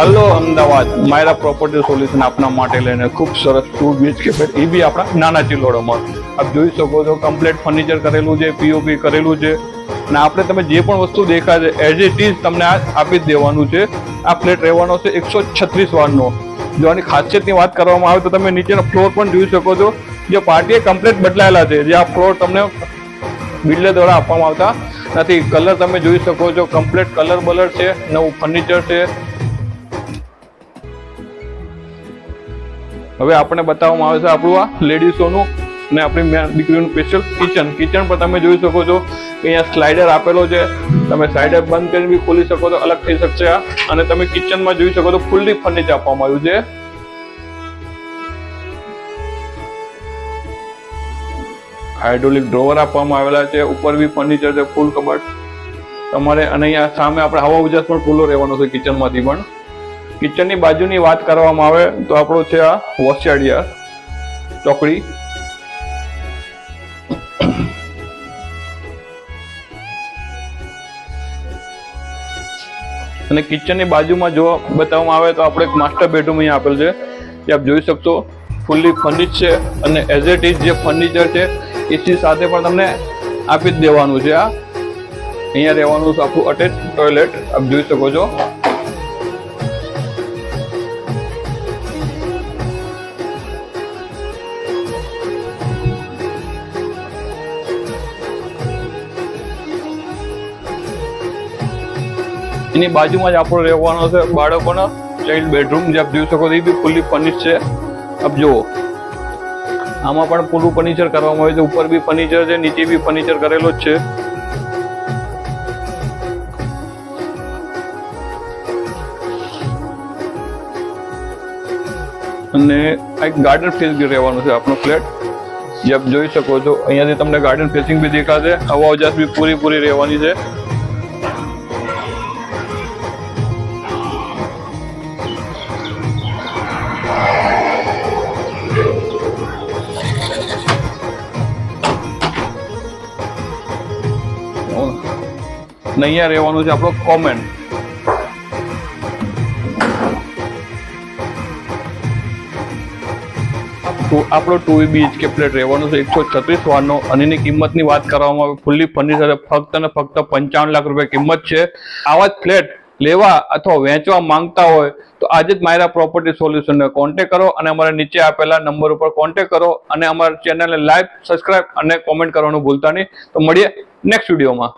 હાલો અમદાવાદ. માયરા property solution આપના માટે લઈને ખૂબ સરસ ટુ બીએચકે ફ્લેટ એ બી આપણા નાના ચિલોડામાં. આપ જોઈ શકો છો કમ્પ્લેટ ફર્નિચર કરેલું છે પીઓપી કરેલું છે. અને આપણે તમે જે પણ વસ્તુ દેખાય છે એઝ ઇટ ઇઝ તમને આ આપી જ દેવાનું છે. આ ફ્લેટ રહેવાનો છે એકસો છત્રીસ વારનો. જો આની ખાસિયતની વાત કરવામાં આવે તો તમે નીચેનો ફ્લોર પણ જોઈ શકો છો. જે પાર્ટીએ કમ્પ્લેટ બદલાયેલા છે. જે આ ફ્લોર તમને બિલ્ડર દ્વારા આપવામાં આવતા નથી. કલર તમે જોઈ શકો છો કમ્પ્લેટ કલર બલર છે, નવું ફર્નિચર છે. હવે આપણે બતાવવામાં આવે છે આપણું આ લેડીઝોનું અને આપણી દીકરીનું સ્પેશિયલ કિચન કિચન પર તમે જોઈ શકો છો કે અહીંયા સ્લાઇડર આપેલો છે. તમે સ્લાઇડર બંધ કરીને બી ખોલી શકો તો અલગ થઈ શકશે આ. અને તમે કિચનમાં જોઈ શકો તો ફૂલ્લી ફર્નિચર આપવામાં આવ્યું છે. હાઇડ્રોલિક ડ્રોવર આપવામાં આવેલા છે. ઉપર બી ફર્નિચર છે ફૂલ કબટ તમારે અને અહીંયા સામે આપણે હવા ઉજાસ પણ ખુલ્લો રહેવાનો છે કિચનમાંથી પણ. કિચનની બાજુની વાત કરવામાં આવે તો આપણો છે આ વોશિયાડિયા ચોકડી. અને કિચનની બાજુમાં જો બતાવવામાં આવે તો આપણે એક માસ્ટર બેડરૂમ અહીંયા આપેલ છે. જે આપ જોઈ શકશો. ફૂલ્લી ફર્નિચ છે અને એઝ એટ ઇઝ જે ફર્નિચર છે એસી સાથે પણ તમને આપી જ દેવાનું છે આ. અહીંયા રહેવાનું આખું અટેચ ટોયલેટ આપ જોઈ શકો છો. એની બાજુમાં જ આપણો રહેવાનો છે બાળકોના. ચાઇલ્ડ બેડરૂમ જે આપ જોઈ શકો એ બી ફૂલ્લી ફર્નિશ છે. આપ જુઓ. આમાં પણ પૂરું ફર્નિચર કરવામાં આવ્યું છે. ઉપર બી ફર્નિચર છે, નીચે બી ફર્નિચર કરેલો જ છે. અને આ એક ગાર્ડન ફેસ બી રહેવાનું છે આપણો ફ્લેટ જે આપ જોઈ શકો છો. અહીંયાથી તમને ગાર્ડન ફેસિંગ બી દેખાશે. હવા ઉજાસ બી પૂરી પૂરી રહેવાની છે. અને અહીંયા રહેવાનું છે આપણો કોમેન્ટ તો આપણો ટુ બીએચકે ફ્લેટ રહેવાનો છે એકસો છત્રીસ વારનો અને એની કિંમતની વાત કરવામાં આવે, ફૂલ્લી ફર્નિચર ફક્ત ને ફક્ત પંચાવન લાખ રૂપિયા કિંમત છે. આવા જ ફ્લેટ લેવા અથવા વેચવા માંગતા હોય, તો આજે જ માયરા પ્રોપર્ટી સોલ્યુશનને કોન્ટેક કરો અને અમારા નીચે આપેલા નંબર ઉપર કોન્ટેક કરો અને અમારા ચેનલને લાઈક સબસ્ક્રાઇબ અને કોમેન્ટ કરવાનું ભૂલતા નહીં. તો મળીએ નેક્સ્ટ વિડીયોમાં